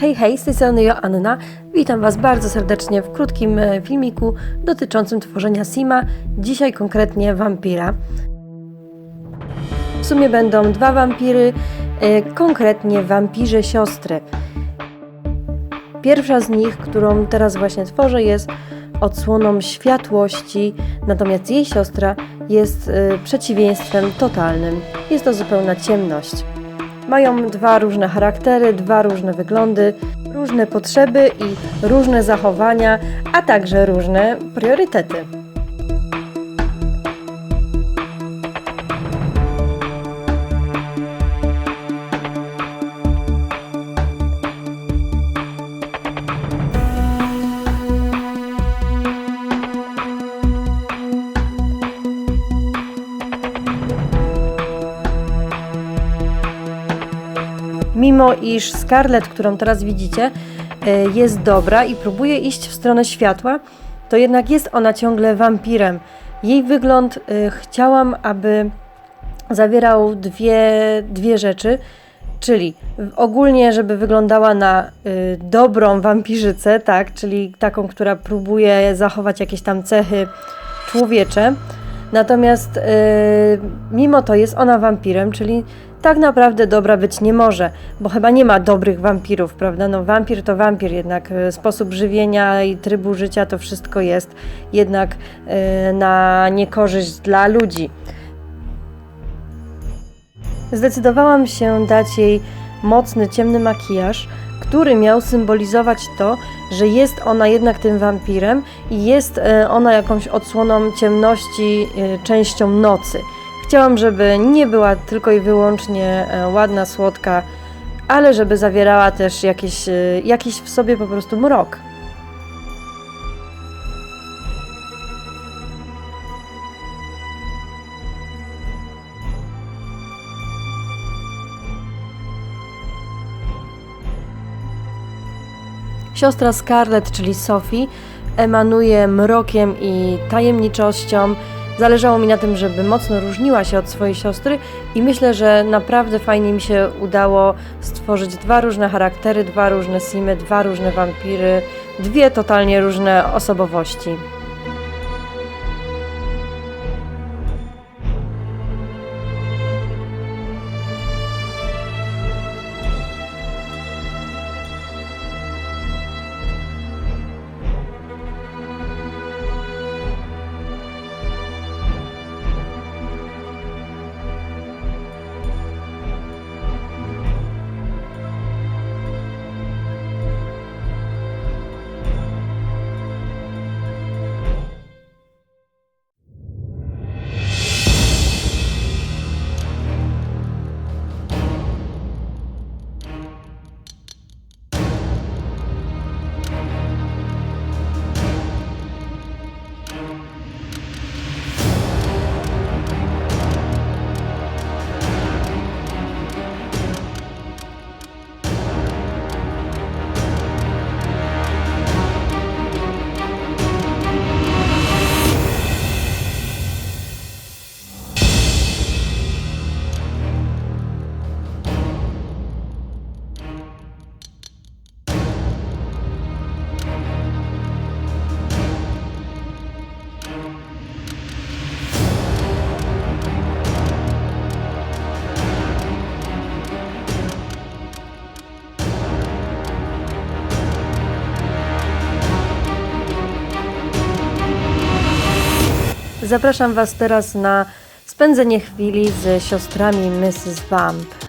Hej, hej, z tej strony Joanna. Witam Was bardzo serdecznie w krótkim e, filmiku dotyczącym tworzenia Sima, dzisiaj konkretnie wampira. W sumie będą dwa wampiry, e, konkretnie wampirze siostry. Pierwsza z nich, którą teraz właśnie tworzę, jest odsłoną światłości, natomiast jej siostra jest e, przeciwieństwem totalnym. Jest to zupełna ciemność. Mają dwa różne charaktery, dwa różne wyglądy, różne potrzeby i różne zachowania, a także różne priorytety. Mimo iż Scarlett, którą teraz widzicie, e, jest dobra i próbuje iść w stronę światła, to jednak jest ona ciągle wampirem. Jej wygląd e, chciałam, aby zawierał dwie, dwie rzeczy, czyli ogólnie, żeby wyglądała na y, dobrą wampirzycę, tak, czyli taką, która próbuje zachować jakieś tam cechy człowiecze. Natomiast y, mimo to jest ona wampirem, czyli tak naprawdę dobra być nie może, bo chyba nie ma dobrych wampirów, prawda? No wampir to wampir, jednak y, sposób żywienia i trybu życia to wszystko jest jednak y, na niekorzyść dla ludzi. Zdecydowałam się dać jej mocny, ciemny makijaż, który miał symbolizować to, że jest ona jednak tym wampirem i jest e, ona jakąś odsłoną ciemności, e, częścią nocy. Chciałam, żeby nie była tylko i wyłącznie e, ładna, słodka, ale żeby zawierała też jakiś, jakiś w sobie po prostu mrok. Siostra Scarlett, czyli Sophie, emanuje mrokiem i tajemniczością. Zależało mi na tym, żeby mocno różniła się od swojej siostry i myślę, że naprawdę fajnie mi się udało stworzyć dwa różne charaktery, dwa różne simy, dwa różne wampiry, dwie totalnie różne osobowości. Zapraszam Was teraz na spędzenie chwili z siostrami Mrs. Vamp.